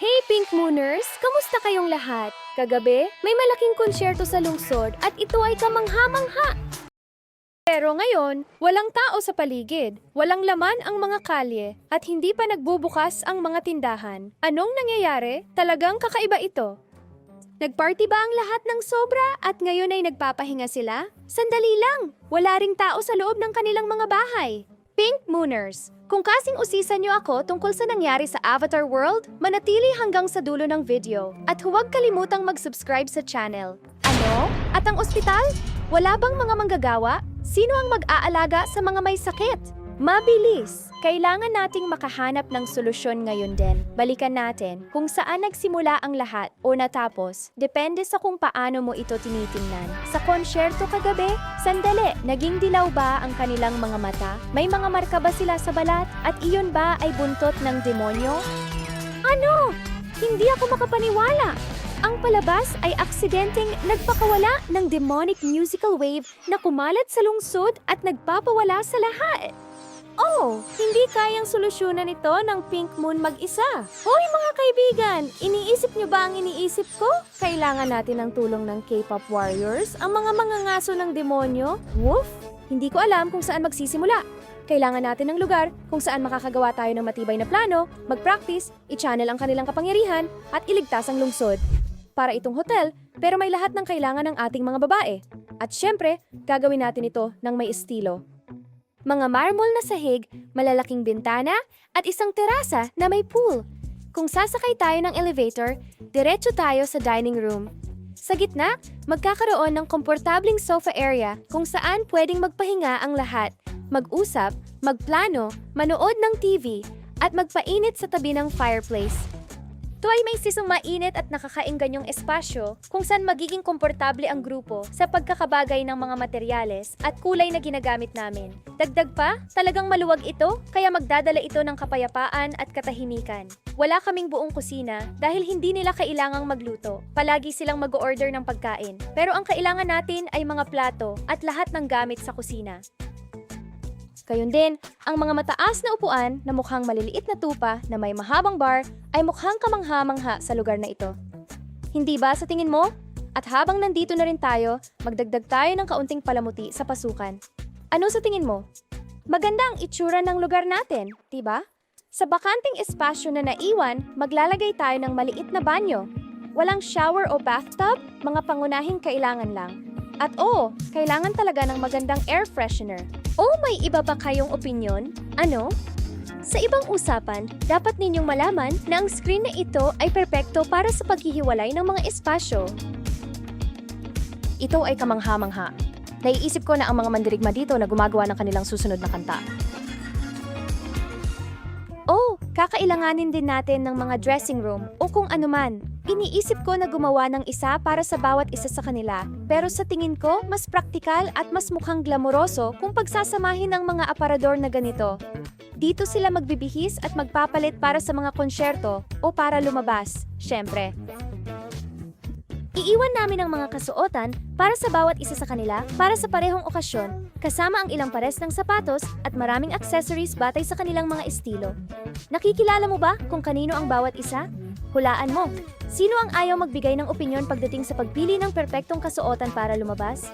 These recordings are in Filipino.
Hey Pink Mooners! Kamusta kayong lahat? Kagabi, may malaking konsyerto sa lungsod at ito ay kamangha-mangha. Pero ngayon, walang tao sa paligid, walang laman ang mga kalye, at hindi pa nagbubukas ang mga tindahan. Anong nangyayari? Talagang kakaiba ito. Nagparty ba ang lahat ng sobra at ngayon ay nagpapahinga sila? Sandali lang! Wala ring tao sa loob ng kanilang mga bahay. Pink Mooners, kung kasing usisan niyo ako tungkol sa nangyari sa Avatar World, manatili hanggang sa dulo ng video at huwag kalimutang mag-subscribe sa channel. Ano? At ang ospital? Wala bang mga manggagawa? Sino ang mag-aalaga sa mga may sakit? Mabilis! Kailangan nating makahanap ng solusyon ngayon din. Balikan natin kung saan nagsimula ang lahat o natapos. Depende sa kung paano mo ito tinitingnan. Sa konsyerto kagabi, sandali, naging dilaw ba ang kanilang mga mata? May mga marka ba sila sa balat? At iyon ba ay buntot ng demonyo? Ano? Hindi ako makapaniwala. Ang palabas ay aksidenteng nagpakawala ng demonic musical wave na kumalat sa lungsod at nagpapawala sa lahat. Oh, hindi kayang solusyonan ito ng Pink Moon mag-isa. Hoy mga kaibigan, iniisip niyo ba ang iniisip ko? Kailangan natin ng tulong ng K-pop warriors, ang mga mangangaso ng demonyo. Woof! Hindi ko alam kung saan magsisimula. Kailangan natin ng lugar kung saan makakagawa tayo ng matibay na plano, mag-practice, i-channel ang kanilang kapangyarihan, at iligtas ang lungsod. Para itong hotel, pero may lahat ng kailangan ng ating mga babae. At syempre, gagawin natin ito ng may estilo. Mga marmol na sahig, malalaking bintana, at isang terasa na may pool. Kung sasakay tayo ng elevator, diretso tayo sa dining room. Sa gitna, magkakaroon ng komportabling sofa area kung saan pwedeng magpahinga ang lahat, mag-usap, magplano, manood ng TV, at magpainit sa tabi ng fireplace. Ito ay may sisong mainit at nakakaingganyong espasyo kung saan magiging komportable ang grupo sa pagkakabagay ng mga materyales at kulay na ginagamit namin. Dagdag pa, talagang maluwag ito kaya magdadala ito ng kapayapaan at katahimikan. Wala kaming buong kusina dahil hindi nila kailangang magluto. Palagi silang mag-order ng pagkain. Pero ang kailangan natin ay mga plato at lahat ng gamit sa kusina. Gayon din, ang mga mataas na upuan na mukhang maliliit na tupa na may mahabang bar ay mukhang kamangha-mangha sa lugar na ito. Hindi ba sa tingin mo? At habang nandito na rin tayo, magdagdag tayo ng kaunting palamuti sa pasukan. Ano sa tingin mo? Maganda ang itsura ng lugar natin, di ba? Sa bakanting espasyo na naiwan, maglalagay tayo ng maliit na banyo. Walang shower o bathtub, mga pangunahing kailangan lang. At oo, kailangan talaga ng magandang air freshener. O may iba ba kayong opinyon? Ano? Sa ibang usapan, dapat ninyong malaman na ang screen na ito ay perpekto para sa paghihiwalay ng mga espasyo. Ito ay kamangha-mangha. Naiisip ko na ang mga mandirigma dito na gumagawa ng kanilang susunod na kanta. Oh, kakailanganin din natin ng mga dressing room o kung anuman. Iniisip ko na gumawa ng isa para sa bawat isa sa kanila. Pero sa tingin ko, mas praktikal at mas mukhang glamoroso kung pagsasamahin ng mga aparador na ganito. Dito sila magbibihis at magpapalit para sa mga konsyerto o para lumabas, syempre. Iiwan namin ang mga kasuotan para sa bawat isa sa kanila para sa parehong okasyon, kasama ang ilang pares ng sapatos at maraming accessories batay sa kanilang mga estilo. Nakikilala mo ba kung kanino ang bawat isa? Hulaan mo. Sino ang ayaw magbigay ng opinyon pagdating sa pagpili ng perpektong kasuotan para lumabas?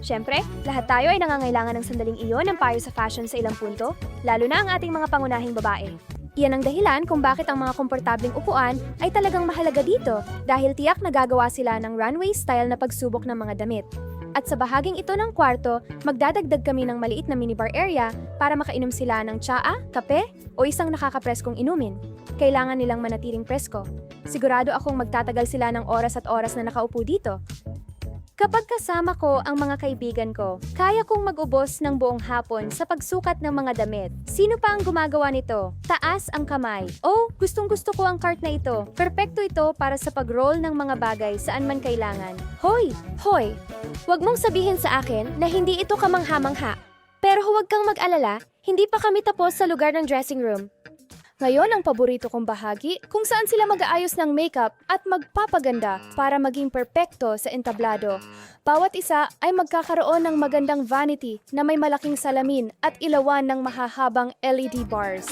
Siyempre, lahat tayo ay nangangailangan ng sandaling iyon ng payo sa fashion sa ilang punto, lalo na ang ating mga pangunahing babae. Iyan ang dahilan kung bakit ang mga komportabling upuan ay talagang mahalaga dito dahil tiyak nagagawa sila ng runway style na pagsubok ng mga damit. At sa bahaging ito ng kwarto, magdadagdag kami ng maliit na minibar area para makainom sila ng tsaa, kape, o isang nakakapreskong inumin. Kailangan nilang manatiling presko. Sigurado akong magtatagal sila ng oras at oras na nakaupo dito. Kapag kasama ko ang mga kaibigan ko, kaya kong mag-ubos ng buong hapon sa pagsukat ng mga damit. Sino pa ang gumagawa nito? Taas ang kamay. Oh, gustong gusto ko ang cart na ito. Perpekto ito para sa pag-roll ng mga bagay saan man kailangan. Hoy! Hoy! Huwag mong sabihin sa akin na hindi ito kamangha-mangha. Pero huwag kang mag-alala, hindi pa kami tapos sa lugar ng dressing room. Ngayon ang paborito kong bahagi kung saan sila mag-aayos ng makeup at magpapaganda para maging perpekto sa entablado. Bawat isa ay magkakaroon ng magandang vanity na may malaking salamin at ilawan ng mahahabang LED bars.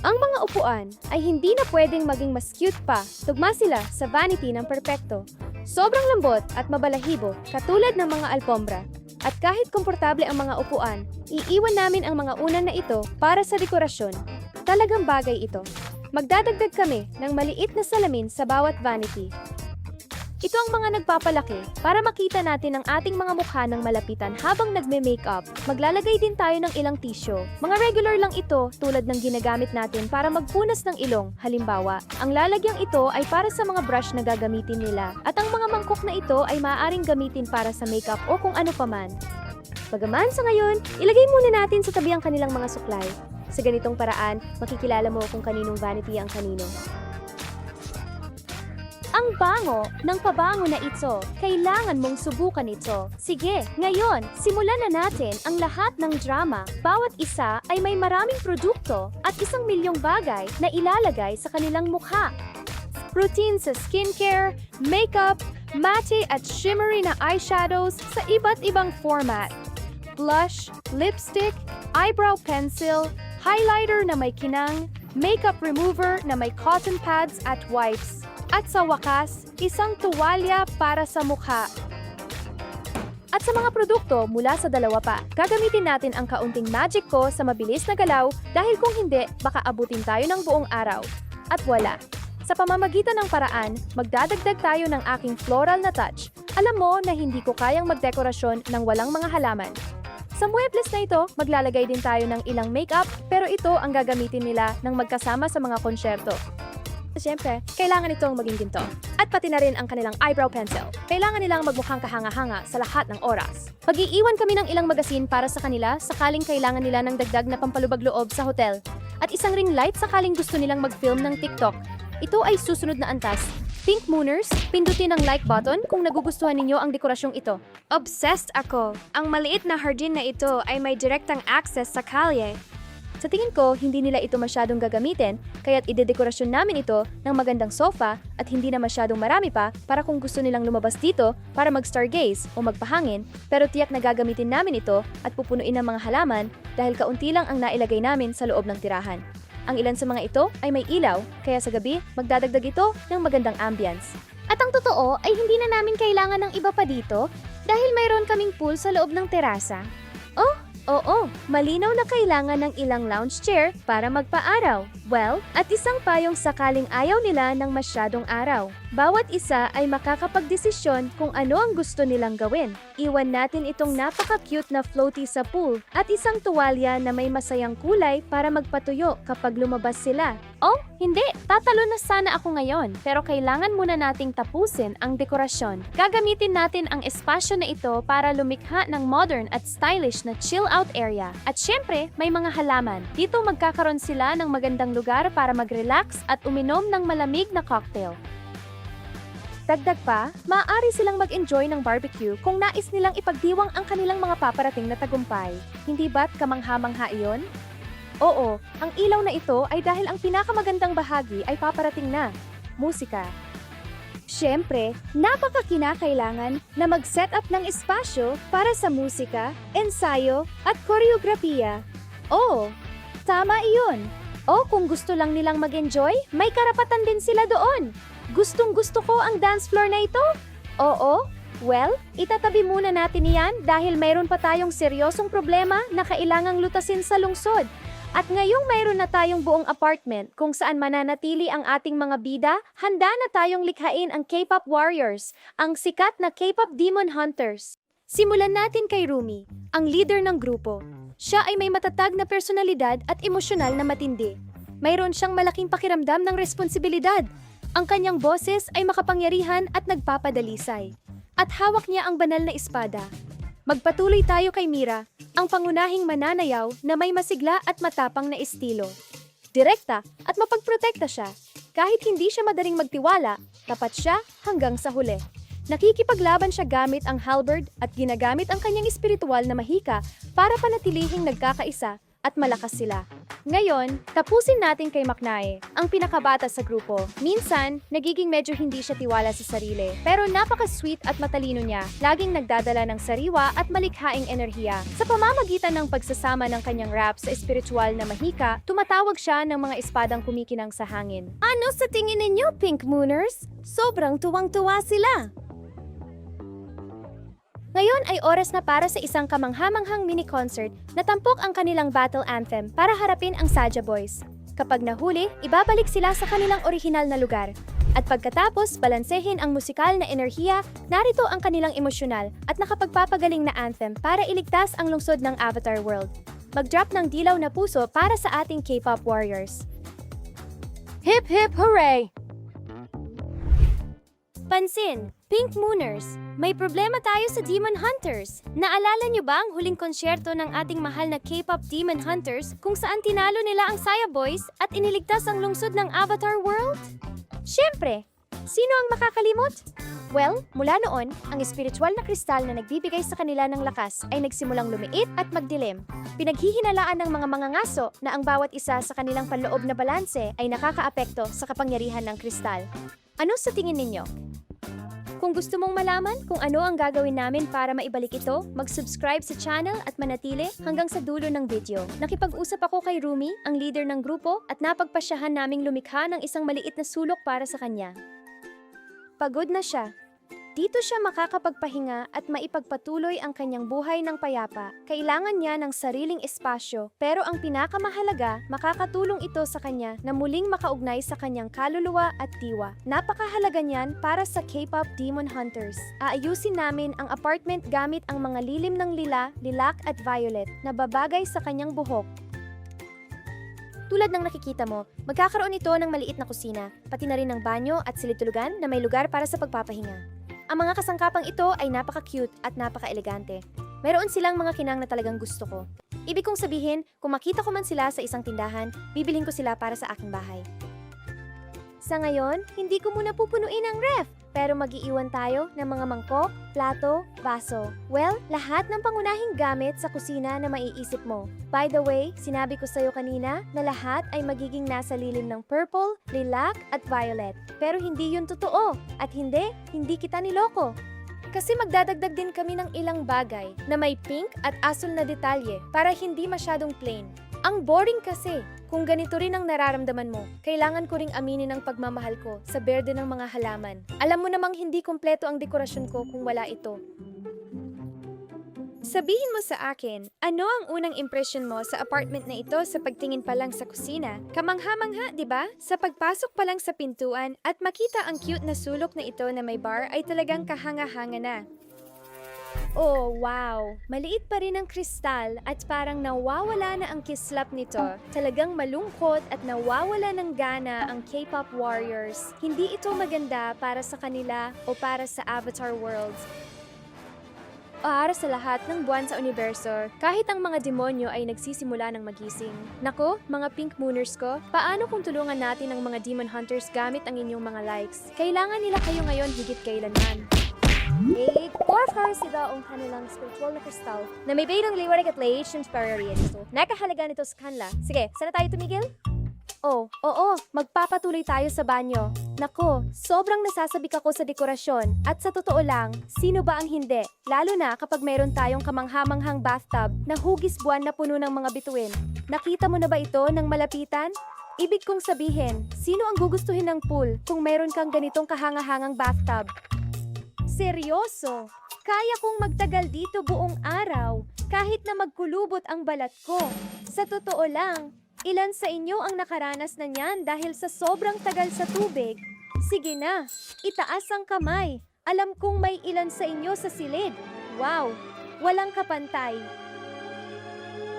Ang mga upuan ay hindi na pwedeng maging mas cute pa. Tugma sila sa vanity ng perpekto. Sobrang lambot at mabalahibo katulad ng mga alpombra. At kahit komportable ang mga upuan, iiwan namin ang mga unan na ito para sa dekorasyon. Talagang bagay ito. Magdadagdag kami ng maliit na salamin sa bawat vanity. Ito ang mga nagpapalaki para makita natin ang ating mga mukha ng malapitan habang nagme-makeup. Maglalagay din tayo ng ilang tissue. Mga regular lang ito tulad ng ginagamit natin para magpunas ng ilong. Halimbawa, ang lalagyang ito ay para sa mga brush na gagamitin nila at ang mga mangkok na ito ay maaaring gamitin para sa makeup o kung ano paman. Bagaman sa ngayon, ilagay muna natin sa tabi ang kanilang mga suklay. Sa ganitong paraan, makikilala mo kung kaninong vanity ang kanino. Ang bango ng pabango na ito. Kailangan mong subukan ito. Sige, ngayon, simulan na natin ang lahat ng drama. Bawat isa ay may maraming produkto at isang milyong bagay na ilalagay sa kanilang mukha. Routine sa skincare, makeup, matte at shimmery na eyeshadows sa iba't ibang format. Blush, lipstick, eyebrow pencil, highlighter na may kinang, makeup remover na may cotton pads at wipes. At sa wakas, isang tuwalya para sa mukha. At sa mga produkto mula sa dalawa pa, gagamitin natin ang kaunting magic ko sa mabilis na galaw dahil kung hindi, baka abutin tayo ng buong araw. At wala. Sa pamamagitan ng paraan, magdadagdag tayo ng aking floral na touch. Alam mo na hindi ko kayang magdekorasyon ng walang mga halaman. Sa muebles na ito, maglalagay din tayo ng ilang makeup, pero ito ang gagamitin nila ng magkasama sa mga konsyerto. Siyempre, kailangan itong maging ginto. At pati na rin ang kanilang eyebrow pencil. Kailangan nilang magmukhang kahanga-hanga sa lahat ng oras. Pag-iiwan kami ng ilang magasin para sa kanila sakaling kailangan nila ng dagdag na pampalubag loob sa hotel. At isang ring light sakaling gusto nilang mag-film ng TikTok. Ito ay susunod na antas. Pink Mooners, pindutin ang like button kung nagugustuhan ninyo ang dekorasyong ito. Obsessed ako! Ang maliit na hardin na ito ay may direktang access sa kalye. Sa tingin ko, hindi nila ito masyadong gagamitin, kaya't idedekorasyon namin ito ng magandang sofa at hindi na masyadong marami pa para kung gusto nilang lumabas dito para mag-stargaze o magpahangin, pero tiyak na gagamitin namin ito at pupunuin ng mga halaman dahil kaunti lang ang nailagay namin sa loob ng tirahan. Ang ilan sa mga ito ay may ilaw, kaya sa gabi, magdadagdag ito ng magandang ambience. At ang totoo ay hindi na namin kailangan ng iba pa dito dahil mayroon kaming pool sa loob ng terasa. Oh, oo, malinaw na kailangan ng ilang lounge chair para magpa-araw. Well, at isang payong sakaling ayaw nila ng masyadong araw. Bawat isa ay makakapagdesisyon kung ano ang gusto nilang gawin. Iwan natin itong napaka-cute na floaty sa pool at isang tuwalya na may masayang kulay para magpatuyo kapag lumabas sila. Oh, hindi. Tatalo na sana ako ngayon. Pero kailangan muna nating tapusin ang dekorasyon. Gagamitin natin ang espasyo na ito para lumikha ng modern at stylish na chill-out area. At syempre, may mga halaman. Dito magkakaroon sila ng magandang lugar para mag-relax at uminom ng malamig na cocktail. Dagdag pa, maaari silang mag-enjoy ng barbecue kung nais nilang ipagdiwang ang kanilang mga paparating na tagumpay. Hindi ba't kamangha-mangha iyon? Oo, ang ilaw na ito ay dahil ang pinakamagandang bahagi ay paparating na, musika. Siyempre, napakakinakailangan na mag-set up ng espasyo para sa musika, ensayo, at koreografiya. Oo, tama iyon. O kung gusto lang nilang mag-enjoy, may karapatan din sila doon. Gustong gusto ko ang dance floor na ito. Oo, well, itatabi muna natin iyan dahil mayroon pa tayong seryosong problema na kailangang lutasin sa lungsod. At ngayong mayroon na tayong buong apartment kung saan mananatili ang ating mga bida, handa na tayong likhain ang K-pop warriors, ang sikat na K-pop demon hunters. Simulan natin kay Rumi, ang leader ng grupo. Siya ay may matatag na personalidad at emosyonal na matindi. Mayroon siyang malaking pakiramdam ng responsibilidad. Ang kanyang boses ay makapangyarihan at nagpapadalisay. At hawak niya ang banal na espada. Magpatuloy tayo kay Mira, ang pangunahing mananayaw na may masigla at matapang na estilo. Direkta at mapagprotekta siya. Kahit hindi siya madaling magtiwala, tapat siya hanggang sa huli. Nakikipaglaban siya gamit ang halberd at ginagamit ang kanyang espiritual na mahika para panatilihing nagkakaisa at malakas sila. Ngayon, tapusin natin kay Maknae, ang pinakabata sa grupo. Minsan, nagiging medyo hindi siya tiwala sa sarili. Pero napaka-sweet at matalino niya, laging nagdadala ng sariwa at malikhaing enerhiya. Sa pamamagitan ng pagsasama ng kanyang rap sa espiritual na mahika, tumatawag siya ng mga espadang kumikinang sa hangin. Ano sa tingin ninyo, Pink Mooners? Sobrang tuwang-tuwa sila! Ngayon ay oras na para sa isang kamanghamanghang mini-concert na tampok ang kanilang battle anthem para harapin ang Saja Boys. Kapag nahuli, ibabalik sila sa kanilang orihinal na lugar. At pagkatapos balansehin ang musikal na enerhiya, narito ang kanilang emosyonal at nakapagpapagaling na anthem para iligtas ang lungsod ng Avatar World. Mag-drop ng dilaw na puso para sa ating K-pop warriors. Hip hip hooray! Pansin, Pink Mooners, may problema tayo sa Demon Hunters. Naalala niyo ba ang huling konsyerto ng ating mahal na K-pop Demon Hunters kung saan tinalo nila ang Saya Boys at iniligtas ang lungsod ng Avatar World? Siyempre, sino ang makakalimot? Well, mula noon, ang espiritual na kristal na nagbibigay sa kanila ng lakas ay nagsimulang lumiit at magdilim. Pinaghihinalaan ng mga mangangaso na ang bawat isa sa kanilang panloob na balanse ay nakakaapekto sa kapangyarihan ng kristal. Ano sa tingin ninyo? Kung gusto mong malaman kung ano ang gagawin namin para maibalik ito, mag-subscribe sa channel at manatili hanggang sa dulo ng video. Nakipag-usap ako kay Rumi, ang leader ng grupo, at napagpasyahan naming lumikha ng isang maliit na sulok para sa kanya. Pagod na siya. Dito siya makakapagpahinga at maipagpatuloy ang kanyang buhay ng payapa. Kailangan niya ng sariling espasyo, pero ang pinakamahalaga, makakatulong ito sa kanya na muling makaugnay sa kanyang kaluluwa at diwa. Napakahalaga niyan para sa K-pop Demon Hunters. Aayusin namin ang apartment gamit ang mga lilim ng lila, lilac at violet na babagay sa kanyang buhok tulad ng nakikita mo, magkakaroon ito ng maliit na kusina, pati na rin ng banyo at silid-tulugan na may lugar para sa pagpapahinga. Ang mga kasangkapang ito ay napaka-cute at napaka-elegante. Meron silang mga kinang na talagang gusto ko. Ibig kong sabihin, kung makita ko man sila sa isang tindahan, bibilhin ko sila para sa aking bahay. Sa ngayon, hindi ko muna pupunuin ang ref, pero magiiwan tayo ng mga mangkok, plato, baso. Well, lahat ng pangunahing gamit sa kusina na maiisip mo. By the way, sinabi ko sa'yo kanina na lahat ay magiging nasa lilim ng purple, lilac at violet. Pero hindi yun totoo. At hindi, hindi kita niloko. Kasi magdadagdag din kami ng ilang bagay na may pink at asul na detalye para hindi masyadong plain. Ang boring kasi. Kung ganito rin ang nararamdaman mo, kailangan ko ring aminin ang pagmamahal ko sa berde ng mga halaman. Alam mo namang hindi kumpleto ang dekorasyon ko kung wala ito. Sabihin mo sa akin, ano ang unang impression mo sa apartment na ito sa pagtingin pa lang sa kusina? Kamangha-mangha, di ba? Sa pagpasok pa lang sa pintuan at makita ang cute na sulok na ito na may bar ay talagang kahanga-hanga na. Oh, wow! Maliit pa rin ang kristal at parang nawawala na ang kislap nito. Talagang malungkot at nawawala ng gana ang K-pop warriors. Hindi ito maganda para sa kanila o para sa Avatar Worlds para sa lahat ng buwan sa universo, kahit ang mga demonyo ay nagsisimula ng magising. Nako, mga pink mooners ko, paano kung tulungan natin ang mga demon hunters gamit ang inyong mga likes? Kailangan nila kayo ngayon higit kailanman. Orfar sila ang kanilang spiritual na kristal na may bayang liwanag at laation superior nito. Nakahalaga nito sa kanila. Sige, sana tayo tumigil? Oh, oo, magpapatuloy tayo sa banyo. Nako, sobrang nasasabik ako sa dekorasyon. At sa totoo lang, sino ba ang hindi? Lalo na kapag meron tayong kamanghamanghang bathtub na hugis buwan na puno ng mga bituin. Nakita mo na ba ito ng malapitan? Ibig kong sabihin, sino ang gugustuhin ng pool kung meron kang ganitong kahanga-hangang bathtub? Seryoso! Kaya kong magtagal dito buong araw kahit na magkulubot ang balat ko. Sa totoo lang, ilan sa inyo ang nakaranas na niyan dahil sa sobrang tagal sa tubig? Sige na, itaas ang kamay. Alam kong may ilan sa inyo sa silid. Wow, walang kapantay.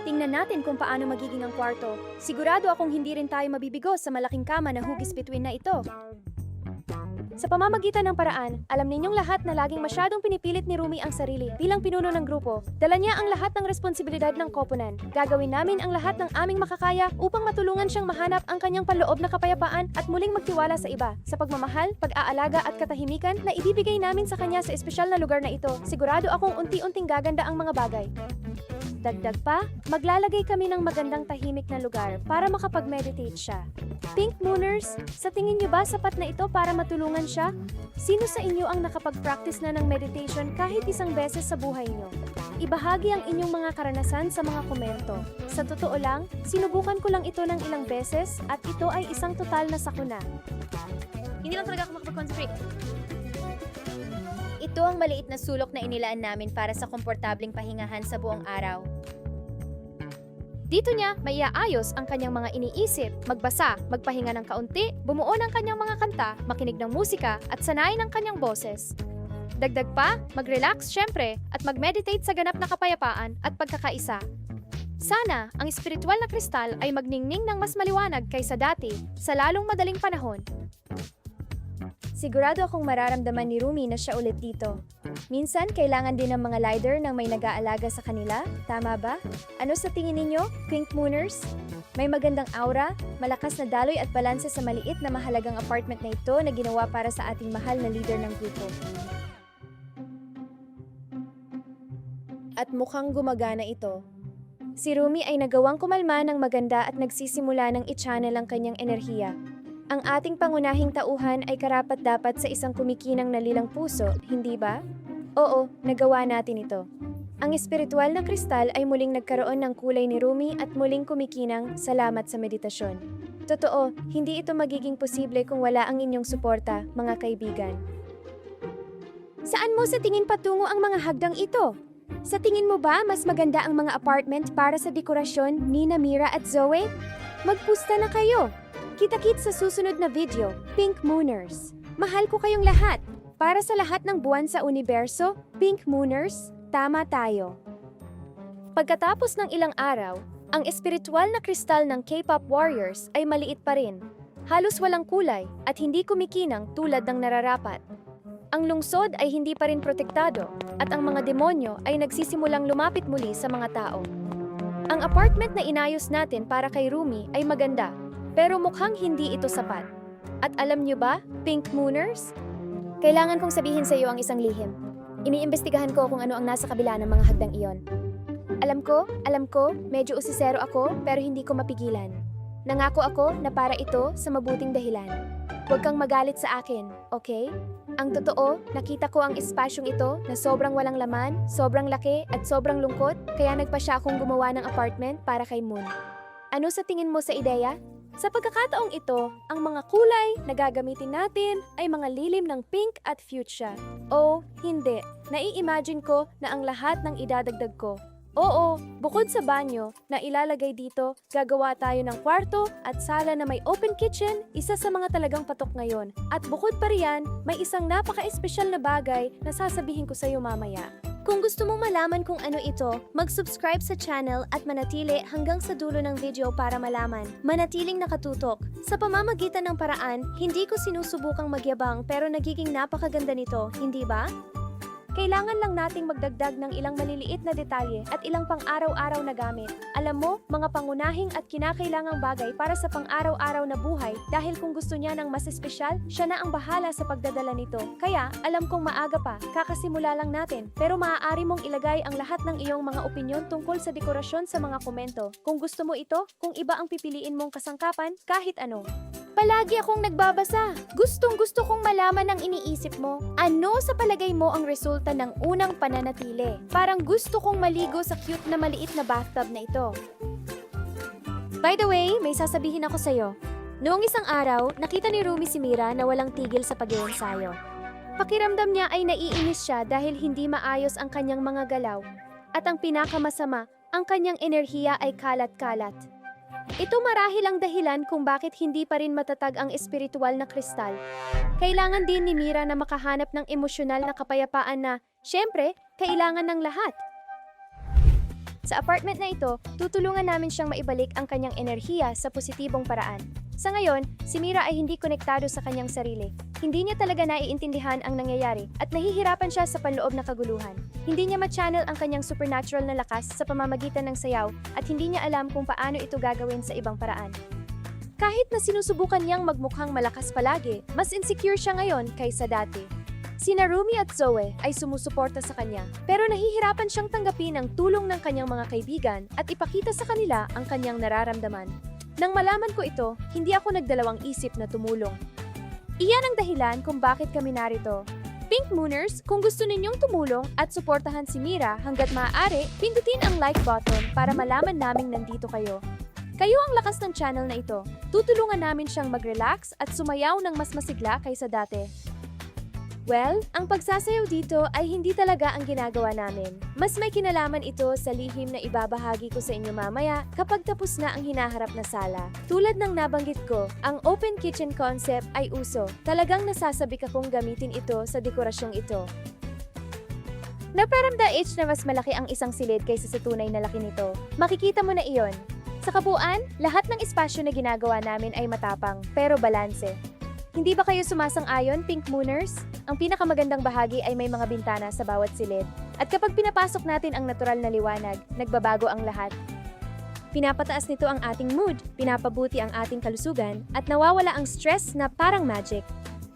Tingnan natin kung paano magiging ang kwarto. Sigurado akong hindi rin tayo mabibigo sa malaking kama na hugis between na ito. Sa pamamagitan ng paraan, alam ninyong lahat na laging masyadong pinipilit ni Rumi ang sarili bilang pinuno ng grupo. Dala niya ang lahat ng responsibilidad ng koponan. Gagawin namin ang lahat ng aming makakaya upang matulungan siyang mahanap ang kanyang panloob na kapayapaan at muling magtiwala sa iba. Sa pagmamahal, pag-aalaga at katahimikan na ibibigay namin sa kanya sa espesyal na lugar na ito, sigurado akong unti-unting gaganda ang mga bagay. Dagdag pa, maglalagay kami ng magandang tahimik na lugar para makapag-meditate siya. Pink Mooners, sa tingin niyo ba sapat na ito para matulungan siya? Sino sa inyo ang nakapag-practice na ng meditation kahit isang beses sa buhay niyo? Ibahagi ang inyong mga karanasan sa mga komento. Sa totoo lang, sinubukan ko lang ito ng ilang beses at ito ay isang total na sakuna. Hindi lang talaga ako makapag-concentrate. Ito ang maliit na sulok na inilaan namin para sa komportabling pahingahan sa buong araw. Dito niya maiaayos ang kanyang mga iniisip, magbasa, magpahinga ng kaunti, bumuo ng kanyang mga kanta, makinig ng musika, at sanayin ang kanyang boses. Dagdag pa, mag-relax syempre at mag-meditate sa ganap na kapayapaan at pagkakaisa. Sana ang espiritual na kristal ay magningning ng mas maliwanag kaysa dati sa lalong madaling panahon. Sigurado akong mararamdaman ni Rumi na siya ulit dito. Minsan, kailangan din ng mga lider ng may nag-aalaga sa kanila, tama ba? Ano sa tingin ninyo, Pink Mooners? May magandang aura, malakas na daloy at balanse sa maliit na mahalagang apartment na ito na ginawa para sa ating mahal na leader ng grupo. At mukhang gumagana ito. Si Rumi ay nagawang kumalma ng maganda at nagsisimula ng i-channel ang kanyang enerhiya. Ang ating pangunahing tauhan ay karapat dapat sa isang kumikinang nalilang puso, hindi ba? Oo, nagawa natin ito. Ang espiritual na kristal ay muling nagkaroon ng kulay ni Rumi at muling kumikinang salamat sa meditasyon. Totoo, hindi ito magiging posible kung wala ang inyong suporta, mga kaibigan. Saan mo sa tingin patungo ang mga hagdang ito? Sa tingin mo ba mas maganda ang mga apartment para sa dekorasyon ni Namira at Zoe? Magpusta na kayo! Kita-kit sa susunod na video, Pink Mooners. Mahal ko kayong lahat. Para sa lahat ng buwan sa universo, Pink Mooners, tama tayo. Pagkatapos ng ilang araw, ang espiritual na kristal ng K-pop warriors ay maliit pa rin. Halos walang kulay at hindi kumikinang tulad ng nararapat. Ang lungsod ay hindi pa rin protektado at ang mga demonyo ay nagsisimulang lumapit muli sa mga tao. Ang apartment na inayos natin para kay Rumi ay maganda, pero mukhang hindi ito sapat. At alam niyo ba, Pink Mooners? Kailangan kong sabihin sa iyo ang isang lihim. Iniimbestigahan ko kung ano ang nasa kabila ng mga hagdang iyon. Alam ko, alam ko, medyo usisero ako pero hindi ko mapigilan. Nangako ako na para ito sa mabuting dahilan. Huwag kang magalit sa akin, okay? Ang totoo, nakita ko ang espasyong ito na sobrang walang laman, sobrang laki at sobrang lungkot, kaya nagpa siya akong gumawa ng apartment para kay Moon. Ano sa tingin mo sa ideya? Sa pagkakataong ito, ang mga kulay na gagamitin natin ay mga lilim ng pink at fuchsia. O, hindi. Nai-imagine ko na ang lahat ng idadagdag ko. Oo, bukod sa banyo na ilalagay dito, gagawa tayo ng kwarto at sala na may open kitchen, isa sa mga talagang patok ngayon. At bukod pa riyan, may isang napaka-espesyal na bagay na sasabihin ko sa iyo mamaya. Kung gusto mong malaman kung ano ito, mag-subscribe sa channel at manatili hanggang sa dulo ng video para malaman. Manatiling nakatutok. Sa pamamagitan ng paraan, hindi ko sinusubukang magyabang pero nagiging napakaganda nito, hindi ba? Kailangan lang nating magdagdag ng ilang maliliit na detalye at ilang pang-araw-araw na gamit. Alam mo, mga pangunahing at kinakailangang bagay para sa pang-araw-araw na buhay dahil kung gusto niya ng mas espesyal, siya na ang bahala sa pagdadala nito. Kaya, alam kong maaga pa, kakasimula lang natin, pero maaari mong ilagay ang lahat ng iyong mga opinyon tungkol sa dekorasyon sa mga komento. Kung gusto mo ito, kung iba ang pipiliin mong kasangkapan, kahit ano. Palagi akong nagbabasa. Gustong gusto kong malaman ang iniisip mo. Ano sa palagay mo ang resulta ng unang pananatili? Parang gusto kong maligo sa cute na maliit na bathtub na ito. By the way, may sasabihin ako sa'yo. Noong isang araw, nakita ni Rumi si Mira na walang tigil sa pag-iensayo. Pakiramdam niya ay naiinis siya dahil hindi maayos ang kanyang mga galaw. At ang pinakamasama, ang kanyang enerhiya ay kalat-kalat. Ito marahil ang dahilan kung bakit hindi pa rin matatag ang espiritual na kristal. Kailangan din ni Mira na makahanap ng emosyonal na kapayapaan na, syempre, kailangan ng lahat. Sa apartment na ito, tutulungan namin siyang maibalik ang kanyang enerhiya sa positibong paraan. Sa ngayon, si Mira ay hindi konektado sa kanyang sarili. Hindi niya talaga naiintindihan ang nangyayari at nahihirapan siya sa panloob na kaguluhan. Hindi niya ma-channel ang kanyang supernatural na lakas sa pamamagitan ng sayaw at hindi niya alam kung paano ito gagawin sa ibang paraan. Kahit na sinusubukan niyang magmukhang malakas palagi, mas insecure siya ngayon kaysa dati. Si Narumi at Zoe ay sumusuporta sa kanya, pero nahihirapan siyang tanggapin ang tulong ng kanyang mga kaibigan at ipakita sa kanila ang kanyang nararamdaman. Nang malaman ko ito, hindi ako nagdalawang isip na tumulong. Iyan ang dahilan kung bakit kami narito. Pink Mooners, kung gusto ninyong tumulong at suportahan si Mira hanggat maaari, pindutin ang like button para malaman naming nandito kayo. Kayo ang lakas ng channel na ito. Tutulungan namin siyang mag-relax at sumayaw ng mas masigla kaysa dati. Well, ang pagsasayaw dito ay hindi talaga ang ginagawa namin. Mas may kinalaman ito sa lihim na ibabahagi ko sa inyo mamaya kapag tapos na ang hinaharap na sala. Tulad ng nabanggit ko, ang open kitchen concept ay uso. Talagang nasasabik akong gamitin ito sa dekorasyong ito. Naparamda H na mas malaki ang isang silid kaysa sa tunay na laki nito. Makikita mo na iyon. Sa kabuuan, lahat ng espasyo na ginagawa namin ay matapang, pero balanse. Hindi ba kayo sumasang-ayon, Pink Mooners? Ang pinakamagandang bahagi ay may mga bintana sa bawat silid. At kapag pinapasok natin ang natural na liwanag, nagbabago ang lahat. Pinapataas nito ang ating mood, pinapabuti ang ating kalusugan, at nawawala ang stress na parang magic.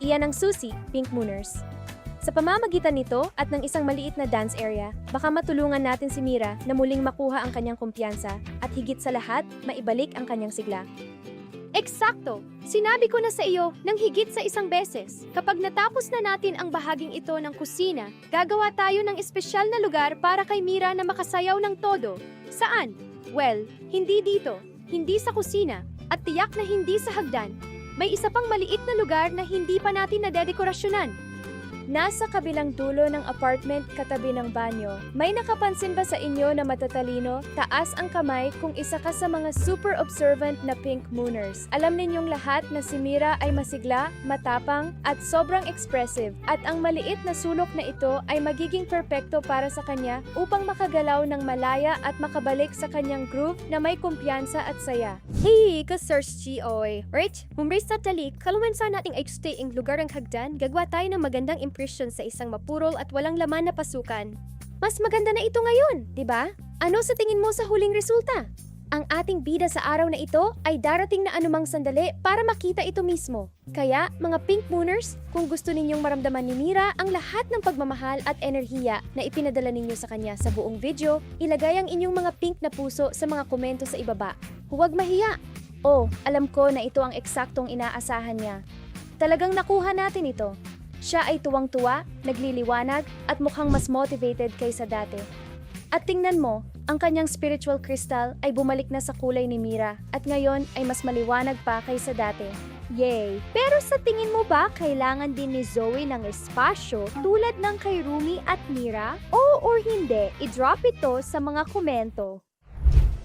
Iyan ang susi, Pink Mooners. Sa pamamagitan nito at ng isang maliit na dance area, baka matulungan natin si Mira na muling makuha ang kanyang kumpiyansa at higit sa lahat, maibalik ang kanyang sigla. Eksakto! Sinabi ko na sa iyo ng higit sa isang beses. Kapag natapos na natin ang bahaging ito ng kusina, gagawa tayo ng espesyal na lugar para kay Mira na makasayaw ng todo. Saan? Well, hindi dito, hindi sa kusina, at tiyak na hindi sa hagdan. May isa pang maliit na lugar na hindi pa natin nadedekorasyonan. Nasa kabilang dulo ng apartment katabi ng banyo. May nakapansin ba sa inyo na matatalino? Taas ang kamay kung isa ka sa mga super observant na pink mooners. Alam ninyong lahat na si Mira ay masigla, matapang, at sobrang expressive. At ang maliit na sulok na ito ay magiging perpekto para sa kanya upang makagalaw ng malaya at makabalik sa kanyang groove na may kumpiyansa at saya. Hey, ka-search oy. Right? Mumbrace na tali, kalumansa nating ay ang lugar ang hagdan, gagawa tayo ng magandang impression sa isang mapurol at walang laman na pasukan. Mas maganda na ito ngayon, di ba? Ano sa tingin mo sa huling resulta? Ang ating bida sa araw na ito ay darating na anumang sandali para makita ito mismo. Kaya, mga Pink Mooners, kung gusto ninyong maramdaman ni Mira ang lahat ng pagmamahal at enerhiya na ipinadala ninyo sa kanya sa buong video, ilagay ang inyong mga pink na puso sa mga komento sa ibaba. Huwag mahiya! Oh, alam ko na ito ang eksaktong inaasahan niya. Talagang nakuha natin ito. Siya ay tuwang-tuwa, nagliliwanag, at mukhang mas motivated kaysa dati. At tingnan mo, ang kanyang spiritual crystal ay bumalik na sa kulay ni Mira at ngayon ay mas maliwanag pa kaysa dati. Yay! Pero sa tingin mo ba kailangan din ni Zoe ng espasyo tulad ng kay Rumi at Mira? O or hindi, i-drop ito sa mga komento.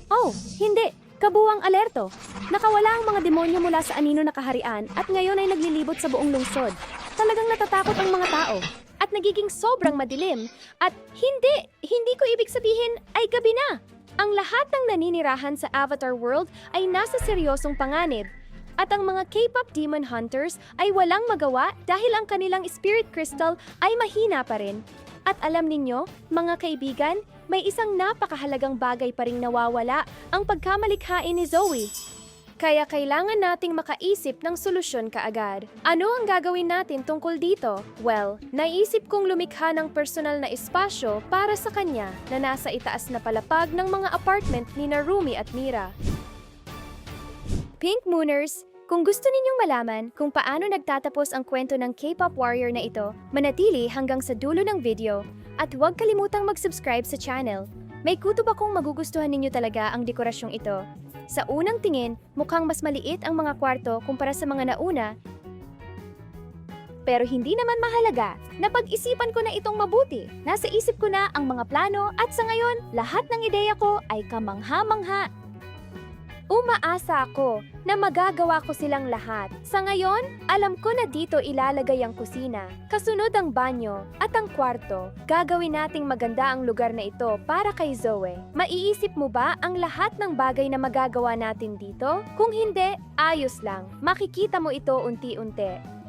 Oh, hindi! Kabuwang alerto! Nakawala ang mga demonyo mula sa anino na kaharian at ngayon ay naglilibot sa buong lungsod. Talagang natatakot ang mga tao at nagiging sobrang madilim at hindi, hindi ko ibig sabihin ay gabi na. Ang lahat ng naninirahan sa Avatar World ay nasa seryosong panganib at ang mga K-pop demon hunters ay walang magawa dahil ang kanilang spirit crystal ay mahina pa rin. At alam ninyo, mga kaibigan, may isang napakahalagang bagay pa ring nawawala, ang pagkamalikhain ni Zoe. Kaya kailangan nating makaisip ng solusyon kaagad. Ano ang gagawin natin tungkol dito? Well, naisip kong lumikha ng personal na espasyo para sa kanya na nasa itaas na palapag ng mga apartment ni Narumi at Mira. Pink Mooners, kung gusto ninyong malaman kung paano nagtatapos ang kwento ng K-pop warrior na ito, manatili hanggang sa dulo ng video at huwag kalimutang mag-subscribe sa channel. May kutob akong magugustuhan ninyo talaga ang dekorasyong ito. Sa unang tingin, mukhang mas maliit ang mga kwarto kumpara sa mga nauna. Pero hindi naman mahalaga. Napag-isipan ko na itong mabuti. Nasa isip ko na ang mga plano at sa ngayon, lahat ng ideya ko ay kamangha-mangha Umaasa ako na magagawa ko silang lahat. Sa ngayon, alam ko na dito ilalagay ang kusina, kasunod ang banyo, at ang kwarto. Gagawin nating maganda ang lugar na ito para kay Zoe. Maiisip mo ba ang lahat ng bagay na magagawa natin dito? Kung hindi, ayos lang. Makikita mo ito unti-unti.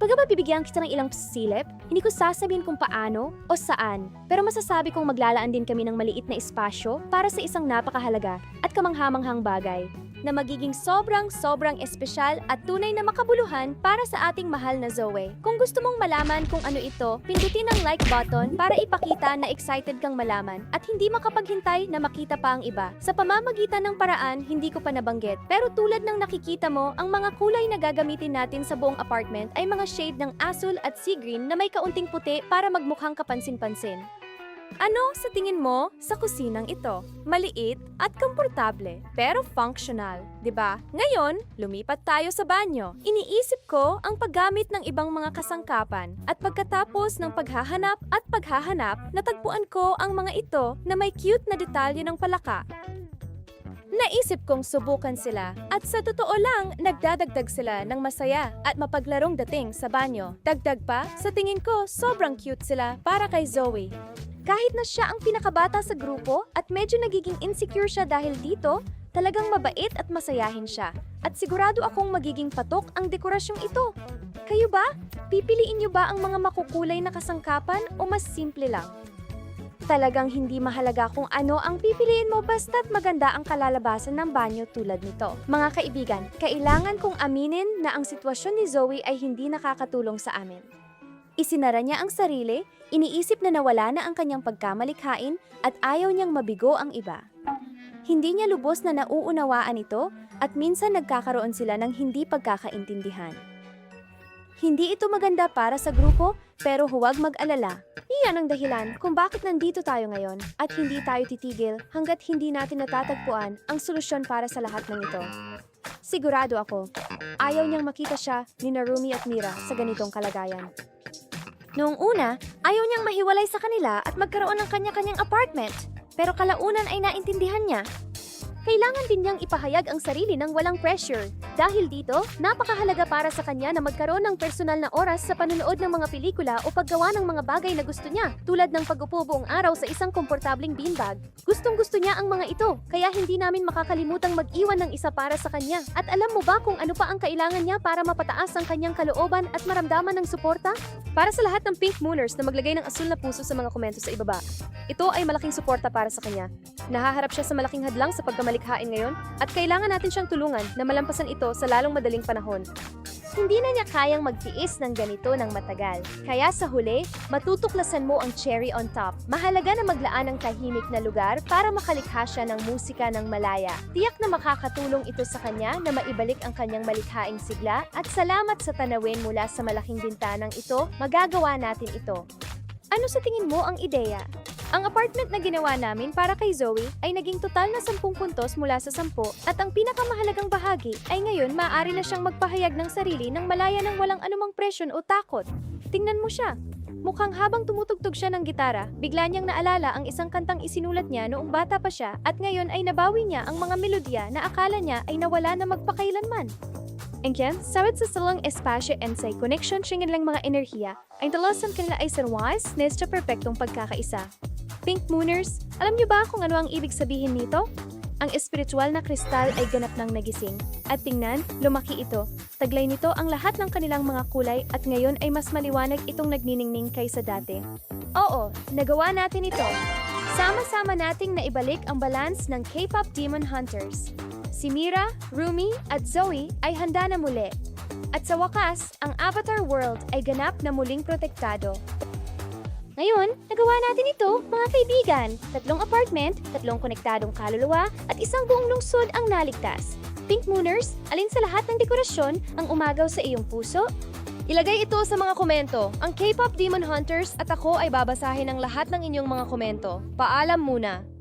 Pagka ba bibigyan kita ng ilang silip, hindi ko sasabihin kung paano o saan. Pero masasabi kong maglalaan din kami ng maliit na espasyo para sa isang napakahalaga at kamanghamanghang bagay. Na magiging sobrang sobrang espesyal at tunay na makabuluhan para sa ating mahal na Zoe. Kung gusto mong malaman kung ano ito, pindutin ang like button para ipakita na excited kang malaman at hindi makapaghintay na makita pa ang iba. Sa pamamagitan ng paraan, hindi ko pa nabanggit. Pero tulad ng nakikita mo, ang mga kulay na gagamitin natin sa buong apartment ay mga shade ng asul at sea green na may kaunting puti para magmukhang kapansin-pansin. Ano sa tingin mo sa kusinang ito? Maliit at komportable, pero functional, 'di ba? Ngayon, lumipat tayo sa banyo. Iniisip ko ang paggamit ng ibang mga kasangkapan at pagkatapos ng paghahanap at paghahanap, natagpuan ko ang mga ito na may cute na detalye ng palaka. Naisip kong subukan sila at sa totoo lang, nagdadagdag sila ng masaya at mapaglarong dating sa banyo. Dagdag pa, sa tingin ko, sobrang cute sila para kay Zoe. Kahit na siya ang pinakabata sa grupo at medyo nagiging insecure siya dahil dito, talagang mabait at masayahin siya. At sigurado akong magiging patok ang dekorasyong ito. Kayo ba? Pipiliin niyo ba ang mga makukulay na kasangkapan o mas simple lang? Talagang hindi mahalaga kung ano ang pipiliin mo basta't maganda ang kalalabasan ng banyo tulad nito. Mga kaibigan, kailangan kong aminin na ang sitwasyon ni Zoe ay hindi nakakatulong sa amin. Isinara niya ang sarili, iniisip na nawala na ang kanyang pagkamalikhain at ayaw niyang mabigo ang iba. Hindi niya lubos na nauunawaan ito at minsan nagkakaroon sila ng hindi pagkakaintindihan. Hindi ito maganda para sa grupo pero huwag mag-alala. Iyan ang dahilan kung bakit nandito tayo ngayon at hindi tayo titigil hanggat hindi natin natatagpuan ang solusyon para sa lahat ng ito. Sigurado ako, ayaw niyang makita siya ni Narumi at Mira sa ganitong kalagayan. Noong una, ayaw niyang mahiwalay sa kanila at magkaroon ng kanya-kanyang apartment. Pero kalaunan ay naintindihan niya. Kailangan din niyang ipahayag ang sarili ng walang pressure. Dahil dito, napakahalaga para sa kanya na magkaroon ng personal na oras sa panonood ng mga pelikula o paggawa ng mga bagay na gusto niya, tulad ng pag-upo buong araw sa isang komportabling beanbag. Gustong gusto niya ang mga ito, kaya hindi namin makakalimutang mag-iwan ng isa para sa kanya. At alam mo ba kung ano pa ang kailangan niya para mapataas ang kanyang kalooban at maramdaman ng suporta? Para sa lahat ng Pink Mooners na maglagay ng asul na puso sa mga komento sa ibaba, ito ay malaking suporta para sa kanya. Nahaharap siya sa malaking hadlang sa pagkamalikhain ngayon at kailangan natin siyang tulungan na malampasan ito sa lalong madaling panahon. Hindi na niya kayang magtiis ng ganito ng matagal. Kaya sa huli, matutuklasan mo ang cherry on top. Mahalaga na maglaan ng tahimik na lugar para makalikha siya ng musika ng malaya. Tiyak na makakatulong ito sa kanya na maibalik ang kanyang malikhaing sigla at salamat sa tanawin mula sa malaking bintanang ito, magagawa natin ito. Ano sa tingin mo ang ideya? Ang apartment na ginawa namin para kay Zoe ay naging total na 10 puntos mula sa 10 at ang pinakamahalagang bahagi ay ngayon maaari na siyang magpahayag ng sarili ng malaya ng walang anumang presyon o takot. Tingnan mo siya. Mukhang habang tumutugtog siya ng gitara, bigla niyang naalala ang isang kantang isinulat niya noong bata pa siya at ngayon ay nabawi niya ang mga melodya na akala niya ay nawala na magpakailanman. Engken, sawit sa salang espasyo and sa connection siya lang mga enerhiya, ay dalasan kanila ay sarwas, nes sa perpektong pagkakaisa. Pink Mooners, alam niyo ba kung ano ang ibig sabihin nito? Ang espiritual na kristal ay ganap ng nagising. At tingnan, lumaki ito. Taglay nito ang lahat ng kanilang mga kulay at ngayon ay mas maliwanag itong nagniningning kaysa dati. Oo, nagawa natin ito. Sama-sama nating naibalik ang balance ng K-pop Demon Hunters. Si Mira, Rumi at Zoe ay handa na muli. At sa wakas, ang Avatar World ay ganap na muling protektado. Ngayon, nagawa natin ito, mga kaibigan. Tatlong apartment, tatlong konektadong kaluluwa, at isang buong lungsod ang naligtas. Pink Mooners, alin sa lahat ng dekorasyon ang umagaw sa iyong puso? Ilagay ito sa mga komento. Ang K-pop Demon Hunters at ako ay babasahin ang lahat ng inyong mga komento. Paalam muna.